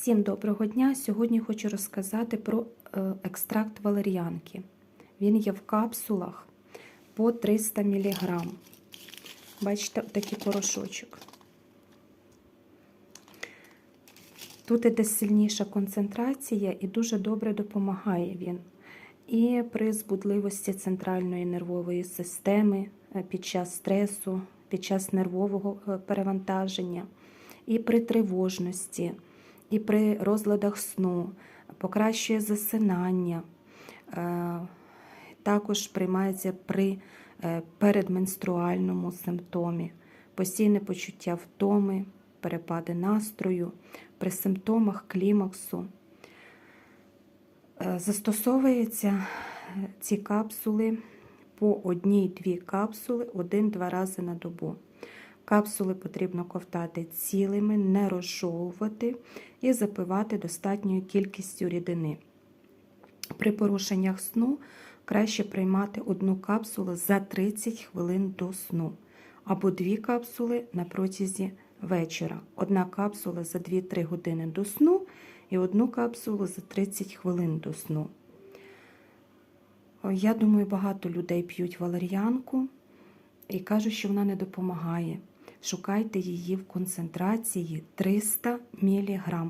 Всім доброго дня! Сьогодні хочу розказати про е, екстракт валеріанки. Він є в капсулах по 300 мг. Бачите, такий порошочок. Тут іде сильніша концентрація і дуже добре допомагає він. І при збудливості центральної нервової системи е, під час стресу, під час нервового е, перевантаження, і при тривожності і при розладах сну, покращує засинання, е, також приймається при е, передменструальному симптомі, постійне почуття втоми, перепади настрою, при симптомах клімаксу. Е, Застосовуються ці капсули по одній-дві капсули один-два рази на добу. Капсули потрібно ковтати цілими, не розжовувати і запивати достатньою кількістю рідини. При порушеннях сну краще приймати одну капсулу за 30 хвилин до сну, або дві капсули на протязі вечора. Одна капсула за 2-3 години до сну і одну капсулу за 30 хвилин до сну. Я думаю, багато людей п'ють валер'янку і кажуть, що вона не допомагає. Шукайте її в концентрації 300 мг.